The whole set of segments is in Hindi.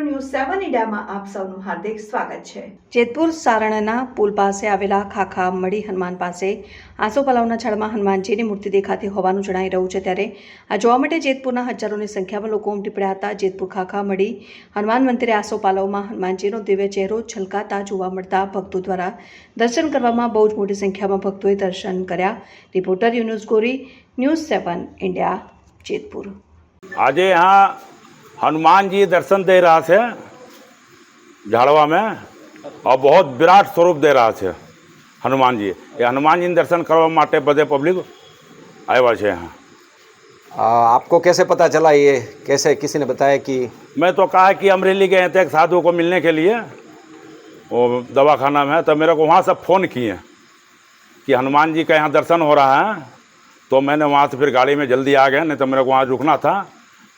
મીડિયામાં આપ સૌનું હાર્દિક સ્વાગત છે. જેતપુર સારણના પુલ પાસે આવેલા ખાખા મળી હનુમાન પાસે આંસુ પલાવના છળમાં હનુમાનજીની મૂર્તિ દેખાતી હોવાનું જણાઈ રહ્યું છે ત્યારે આ જોવા માટે જેતપુરના હજારોની સંખ્યામાં લોકો ઉમટી પડ્યા હતા. જેતપુર ખાખા મળી હનુમાન મંદિરે આસોપાલવમાં હનુમાનજીનો દિવ્ય ચહેરો છલકાતા જોવા મળતા ભક્તો દ્વારા દર્શન કરવામાં બહુ જ મોટી સંખ્યામાં ભક્તોએ દર્શન કર્યા. રિપોર્ટર યુનુસ ગોરી ન્યૂઝ સેવન ઇન્ડિયા જેતપુર. આજે यहाँ हनुमान जी दर्शन दे रहा थे झाड़वा में और बहुत विराट स्वरूप दे रहा थे हनुमान जी। ये हनुमान जी दर्शन करवा माटे बदे पब्लिक आए हुआ है। यहाँ आपको कैसे पता चला ये? कैसे किसी ने बताया कि मैं तो कहा कि अमरेली गए थे एक साधु को मिलने के लिए वो दवा खाना में तो मेरे को वहाँ से फ़ोन किए कि हनुमान जी का यहाँ दर्शन हो रहा है तो मैंने वहाँ से फिर गाड़ी में जल्दी आ गया नहीं तो मेरे को वहाँ रुकना था।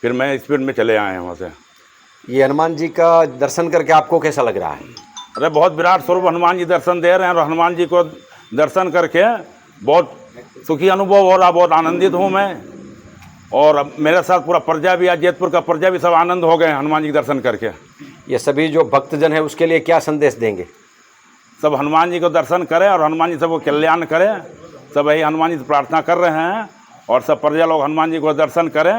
फिर मैं स्पीड में चले आए वहाँ से ये हनुमान जी का दर्शन करके आपको कैसा लग रहा है? अरे बहुत विराट स्वरूप हनुमान जी दर्शन दे रहे हैं और हनुमान जी को दर्शन करके बहुत सुखी अनुभव हो रहा बहुत आनंदित हूँ मैं। और अब मेरे साथ पूरा प्रजा भी आज जैतपुर का प्रजा भी सब आनंद हो गए हनुमान जी के दर्शन करके। ये सभी जो भक्तजन है उसके लिए क्या संदेश देंगे? सब हनुमान जी को दर्शन करें और हनुमान जी सबको कल्याण करें। सब यही हनुमान जी से प्रार्थना कर रहे हैं और सब प्रजा लोग हनुमान जी को दर्शन करें।